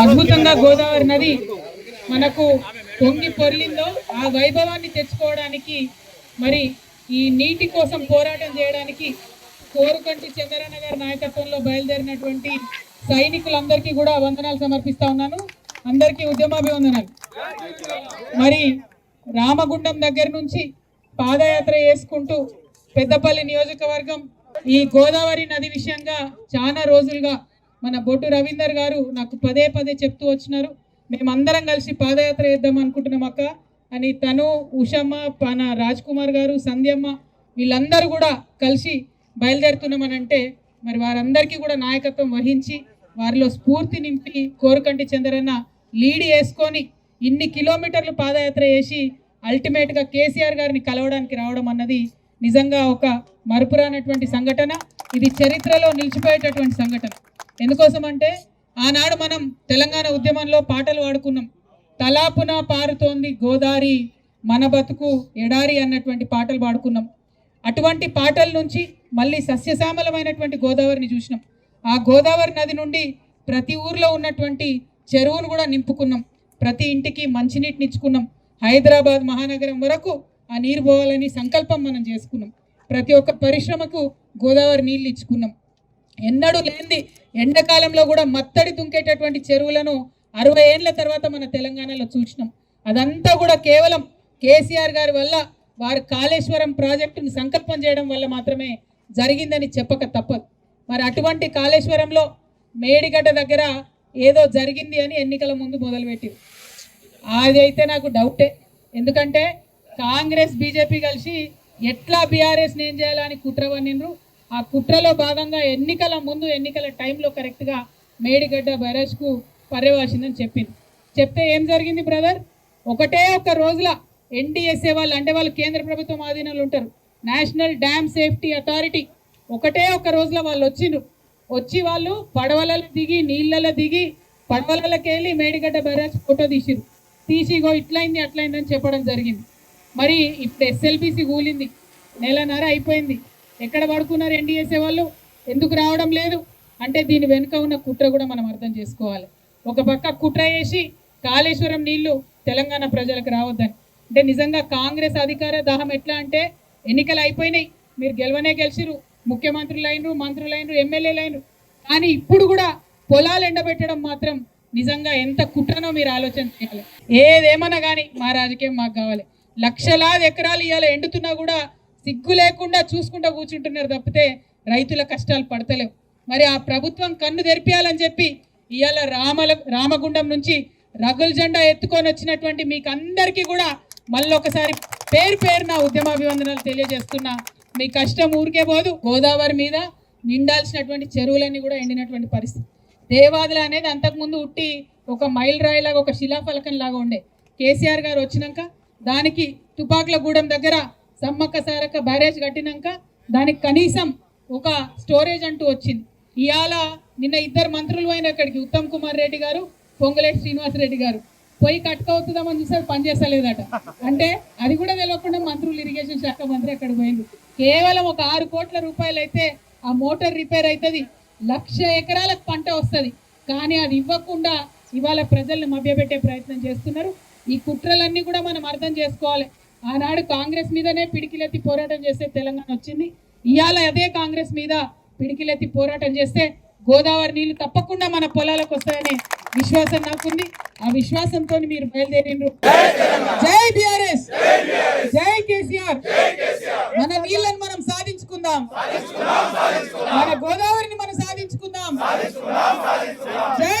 అద్భుతంగా గోదావరి నది మనకు పొంగి పొర్లిందో ఆ వైభవాన్ని తెచ్చుకోవడానికి మరి ఈ నీటి కోసం పోరాటం చేయడానికి కోరుకంటి చంద్రన్న గారి నాయకత్వంలో బయలుదేరినటువంటి సైనికులందరికీ కూడా వందనాలు సమర్పిస్తా ఉన్నాను. అందరికీ ఉద్యమాభివందనాలు. మరి రామగుండం దగ్గర నుంచి పాదయాత్ర చేసుకుంటూ పెద్దపల్లి నియోజకవర్గం ఈ గోదావరి నది విషయంగా చాలా రోజులుగా మన బొట్టు రవీందర్ గారు నాకు పదే పదే చెప్తూ వచ్చినారు. మేమందరం కలిసి పాదయాత్ర చేద్దాం అనుకుంటున్నాం అక్క. అని తను ఉషమ్మ మన రాజ్ కుమార్ గారు సంధ్యమ్మ వీళ్ళందరూ కూడా కలిసి బయలుదేరుతున్నామని అంటే మరి వారందరికీ కూడా నాయకత్వం వహించి వారిలో స్ఫూర్తి నింపి కోరుకంటి చంద్రన్న లీడ్ వేసుకొని ఇన్ని కిలోమీటర్లు పాదయాత్ర చేసి అల్టిమేట్గా కేసీఆర్ గారిని కలవడానికి రావడం అన్నది నిజంగా ఒక మరుపురానటువంటి సంఘటన. ఇది చరిత్రలో నిలిచిపోయేటటువంటి సంఘటన. ఎందుకోసం అంటే ఆనాడు మనం తెలంగాణ ఉద్యమంలో పాటలు పాడుకున్నాం తలాపున పారుతోంది గోదారి మన బతుకు ఎడారి అన్నటువంటి పాటలు పాడుకున్నాం. అటువంటి పాటల నుంచి మళ్ళీ సస్యశ్యామలమైనటువంటి గోదావరిని చూసినాం. ఆ గోదావరి నది నుండి ప్రతి ఊర్లో ఉన్నటువంటి చెరువును కూడా నింపుకున్నాం. ప్రతి ఇంటికి మంచినీటిని ఇచ్చుకున్నాం. హైదరాబాద్ మహానగరం వరకు ఆ నీరు పోవాలని సంకల్పం మనం చేసుకున్నాం. ప్రతి ఒక్క పరిశ్రమకు గోదావరి నీళ్ళు ఇచ్చుకున్నాం. ఎన్నడూ లేనిది ఎండాకాలంలో కూడా మత్తడి దుంకేటటువంటి చెరువులను అరవై ఏళ్ళ తర్వాత మన తెలంగాణలో చూసినాం. అదంతా కూడా కేవలం కేసీఆర్ గారి వల్ల వారు కాళేశ్వరం ప్రాజెక్టును సంకల్పం చేయడం వల్ల మాత్రమే జరిగిందని చెప్పక తప్పదు. మరి అటువంటి కాళేశ్వరంలో మేడిగడ్డ దగ్గర ఏదో జరిగింది అని ఎన్నికల ముందు మొదలుపెట్టింది అది అయితే నాకు డౌటే. ఎందుకంటే కాంగ్రెస్ బీజేపీ కలిసి ఎట్లా బీఆర్ఎస్ ఏం చేయాలని కుట్ర పన్నిండ్రు ఆ కుట్రలో భాగంగా ఎన్నికల ముందు ఎన్నికల టైంలో కరెక్ట్గా మేడిగడ్డ బ్యారేజ్కు పర్యవేసిందని చెప్పింది. చెప్తే ఏం జరిగింది బ్రదర్? ఒకటే ఒక రోజుల ఎన్డీఎస్ఏ వాళ్ళు అంటే వాళ్ళు కేంద్ర ప్రభుత్వం ఆధీనంలో ఉంటారు. నేషనల్ డ్యామ్ సేఫ్టీ అథారిటీ ఒకటే ఒక రోజులో వాళ్ళు వచ్చిండ్రు. వచ్చి వాళ్ళు పడవలలో దిగి నీళ్ళలో దిగి పడవలకి వెళ్ళి మేడిగడ్డ బ్యారేజ్ ఫోటో తీసిరు తీసిగో ఇట్లయింది అట్లయింది అని చెప్పడం జరిగింది. మరి ఇప్పుడు ఎస్ఎల్బిసి కూలింది. నెలన్నర అయిపోయింది. ఎక్కడ పడుకున్నారు ఎన్డీఎస్ఏ వాళ్ళు ఎందుకు రావడం లేదు? అంటే దీని వెనుక ఉన్న కుట్ర కూడా మనం అర్థం చేసుకోవాలి. ఒక పక్క కుట్ర వేసి కాళేశ్వరం నీళ్ళు తెలంగాణ ప్రజలకు రావద్దని. అంటే నిజంగా కాంగ్రెస్ అధికార దాహం ఎట్లా అంటే ఎన్నికలు అయిపోయినాయి. మీరు గెలవనే గెలిచిరు ముఖ్యమంత్రులు అయినరు మంత్రులు అయినరు ఎమ్మెల్యేలు అయినరు కానీ ఇప్పుడు కూడా పొలాలు ఎండబెట్టడం మాత్రం నిజంగా ఎంత కుట్రనో మీరు ఆలోచన చేయాలి. ఏదేమన్నా కానీ మా రాజకీయం మాకు కావాలి. లక్షలాది ఎకరాలు ఇవాళ ఎండుతున్నా కూడా సిగ్గు లేకుండా చూసుకుంటూ కూర్చుంటున్నారు తప్పితే రైతుల కష్టాలు పడతలేవు. మరి ఆ ప్రభుత్వం కన్ను తెరిపియాలని చెప్పి ఇవాళ రామల రామగుండం నుంచి రగుల్ జెండా ఎత్తుకొని వచ్చినటువంటి మీకు అందరికీ కూడా మళ్ళీ ఒకసారి పేరు పేరు నా ఉద్యమాభివందనాలు తెలియజేస్తున్నా. మీ కష్టం ఊరికే పోదు గోదావరి మీద నిండాల్సినటువంటి చెరువులన్నీ కూడా ఎండినటువంటి పరిస్థితి. దేవాదుల అనేది అంతకుముందు ఉట్టి ఒక మైల్ రాయిలాగా ఒక శిలాఫలకం లాగా ఉండే. కేసీఆర్ గారు వచ్చినాక దానికి తుపాకులగూడెం దగ్గర సమ్మక్క సారక్క బ్యారేజ్ కట్టినాక దానికి కనీసం ఒక స్టోరేజ్ అంటూ వచ్చింది. ఇవాళ నిన్న ఇద్దరు మంత్రులు అయిన అక్కడికి ఉత్తమ్ కుమార్ రెడ్డి గారు పొంగులేటి శ్రీనివాస్ రెడ్డి గారు. పోయి కట్టుకవుతుందామని చూసారు పనిచేస్తలేదట అంటే అది కూడా తెలియకుండా మంత్రులు ఇరిగేషన్ శాఖ మంత్రి అక్కడ పోయింది కేవలం ఒక ఆరు కోట్ల రూపాయలు అయితే ఆ మోటార్ రిపేర్ అవుతుంది లక్ష ఎకరాలకు పంట వస్తుంది. కానీ అది ఇవ్వకుండా ఇవాళ ప్రజల్ని మభ్యపెట్టే ప్రయత్నం చేస్తున్నారు. ఈ కుట్రలన్నీ కూడా మనం అర్థం చేసుకోవాలి. ఆనాడు కాంగ్రెస్ మీదనే పిడికిలెత్తి పోరాటం చేస్తే తెలంగాణ వచ్చింది. ఇవాళ అదే కాంగ్రెస్ మీద పిడికిలెత్తి పోరాటం చేస్తే గోదావరి నీళ్ళు తప్పకుండా మన పొలాలకు వస్తాయనే విశ్వాసం నాకుంది. ఆ విశ్వాసంతో మీరు బయలుదేరిండ్రు జై బిఆర్ఎస్! జై కేసీఆర్! మన నీళ్ళని మనం సాధించుకుందాం. మన గోదావరిని మనం సాధించుకుందాం. జై